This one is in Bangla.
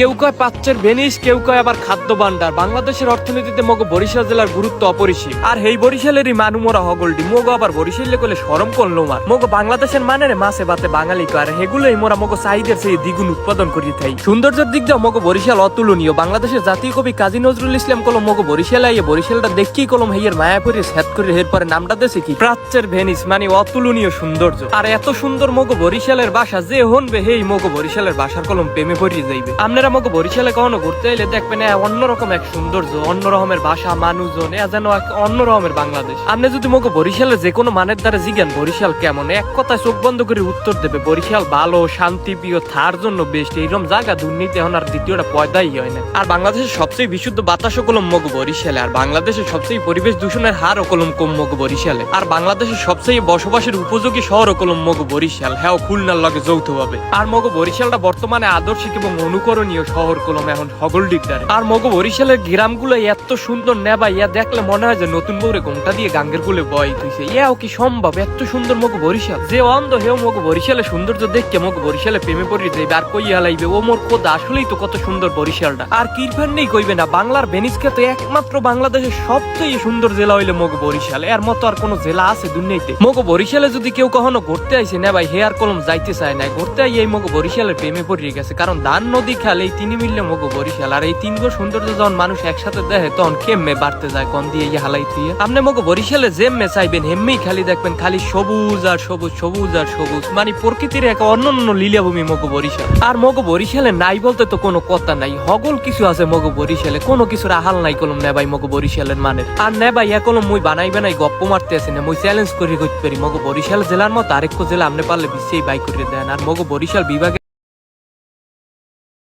কেউ কয় পাচ্ছের ভেনিস, কেউ কয় আবার খাদ্য ভান্ডার বাংলাদেশের অর্থনীতিতে মগো বরিশাল জেলার গুরুত্ব অপরিসীম। আর এই বরিশালেরই মানুমরা হগলডি। মগো আবার বরিশালে করলে সরম করল মার মগো বাংলাদেশের মানের মাছে বাতে বাঙালি কয়, আর হেগুলোই মোরা মগো সাইদের সেই দ্বিগুণ উৎপাদন করি থাই। সৌন্দর্যের দিক দিয়ে মগো বরিশাল অতুলনীয়। বাংলাদেশের জাতীয় কবি কাজী নজরুল ইসলাম কলম, মগো বরিশাল আইয়ে বরিশালটা দেখি কলম হেয়ের মায়াপুরি সেট করে এর পরে নামটা দেশে কি? প্রাচ্যের ভেনিস মানে অতুলনীয় সৌন্দর্য। আর এত সুন্দর মগো বরিশালের বাসা যে হনবে, হেই মগো বরিশালের বাসার কলম প্রেমে পড়িয়ে যাইবে। আপনারা মগো বরিশালে কখনো ঘুরতে এলে দেখবেন অন্যরকম এক সৌন্দর্য, অন্য রকমের ভাষা, মানুষজন এ যেন এক অন্য রকমের বাংলাদেশ। আপনি যদি মগো বরিশালে যে কোনো মানের দ্বারা জিজ্ঞান বরিশাল কেমন, এক কথায় চোখ বন্ধ করে উত্তর দেবে, বরিশাল ভালো শান্তি প্রিয় থার জন্য বেস্ট এইরকম জায়গা দুর্নীতি এখন আর দ্বিতীয়টা পয়দাই হয় না। আর বাংলাদেশের সবচেয়ে বিশুদ্ধ বাতাস কলম মগো বরিশালে, আর বাংলাদেশের সবচেয়ে পরিবেশ দূষণের হার কলম কম মগো বরিশালে। আর বাংলাদেশের সবচেয়ে বসবাসের উপযোগী শহর কলম মগো বরিশাল হ্যাঁ খুলনার লগে যৌথভাবে। আর মগো বরিশালটা বর্তমানে আদর্শিক এবং অনুকরণীয় শহর কলম এখন হগল ডিগদারে আর মগো বরিশালের গ্রামগুলো এত সুন্দর নেবা ইয়া দেখলে মনে হয় যে নতুন বউরে ঘুমটা দিয়ে গাঙ্গের গুলে বয় তুইছে ইয়াও কি সম্ভব? এত সুন্দর মগো বরিশাল। যে অন্ধ হেও মগো বরিশালে সৌন্দর্য দেখকে মগো বরিশালে প্রেমে পড়ি যাইবে আর কই হালাইবে ও মোর কোদ আসলেই তো কত সুন্দর বরিশালটা। আর কিরফান নেই কইবে না, বাংলার বেনিসকে তো একমাত্র বাংলাদেশের সবচেয়ে সুন্দর জেলা হইলে মগ বরিশাল। এর মতো আর কোনো জেলা আছে দুনিয়াতে? মগ বরিশালে যদি কেউ কখনো ঘুরতে আইছে না ভাই হে আর কলম যাইতে চায় না ঘুরতে আই এই মগো বরিশালের প্রেমে পড়িয়ে গেছে, কারণ দান নদী খাল এই তিনি মিললে মগো বরিশাল আর এই তিন গো সৌন্দর্য যখন মানুষ একসাথে দেখে, তখন কেমনে বাড়তে যায়, কন দিয়ে ইয়ে হালাই থুয়ে আপনি মগো বরিশালে যেমনে চাইবেন হেমমেই খালি দেখবেন খালি সবুজ আর সবুজ সবুজ আর সবুজ। মানে প্রকৃতির এক অন্যান্য লীলাভূমি মগো বরিশাল আর মগো বরিশালে নাই বলতে তো কোনো কথা নাই। হগল কিছু আছে মগো বরিশালে কোনো কিছুর আহাল নাই কলম নেবাই মগো বরিশালের মানে আর নেবাই ইয়া কলম মুই বানাইবে নাই, গপ্প মারতে আসে না। মুই চ্যালেঞ্জ করি করতে পারি, মগো বরিশাল জেলার মতো আরেকটু জেলা আপনি পারলে বিশ্বেই বাই করে দেন। আর মগো বরিশাল বিভাগে